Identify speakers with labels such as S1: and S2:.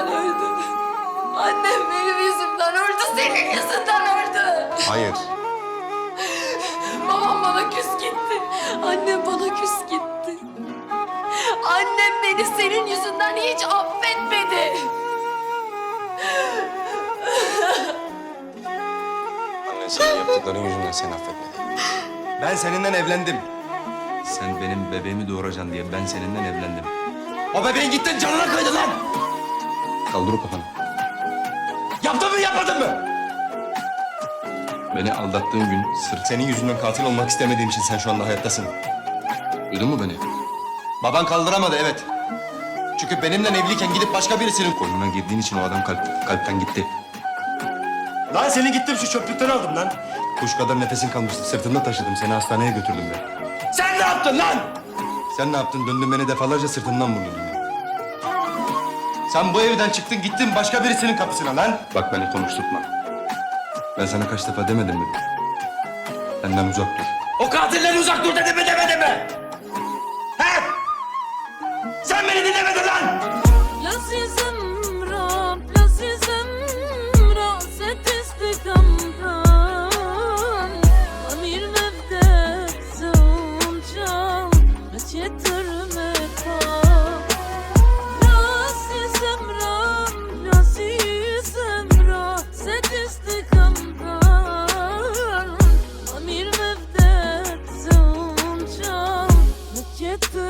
S1: yüzünden öldü. Annem benim yüzümden öldü, senin yüzünden öldü.
S2: Hayır.
S1: Babam bana küs gitti. Annem bana küs gitti. Annem beni senin yüzünden hiç affetmedi.
S2: Annen senin yaptıkların yüzünden seni affetmedi. Ben seninle evlendim.
S3: Sen benim bebeğimi doğuracaksın diye ben seninle evlendim.
S2: O bebeğin gittin canına kıydın lan.
S3: Kaldır o kafanı.
S2: Yaptın mı yapmadın mı?
S3: Beni aldattığın gün sırt...
S2: Senin yüzünden katil olmak istemediğim için sen şu anda hayattasın.
S3: Duydun mu beni?
S2: Baban kaldıramadı evet. Çünkü benimle evliyken gidip başka birisinin koy.
S3: Koynuna girdiğin için o adam kalp, kalpten gitti.
S2: Lan seni gittim şu çöplükten aldım lan. Kuş kadar nefesin kalmıştı. Sırtımda taşıdım. Seni hastaneye götürdüm ben. Sen ne yaptın lan? Sen ne yaptın? Döndün beni defalarca sırtımdan vurdun. Sen bu evden çıktın gittin başka birisinin kapısına lan.
S3: Bak beni konuşturtma. Ben sana kaç defa demedim mi? Benden uzak dur.
S2: O katilden uzak dur dedim mi demedim mi? He? Sen beni dinlemedin lan!
S1: Amir acıttı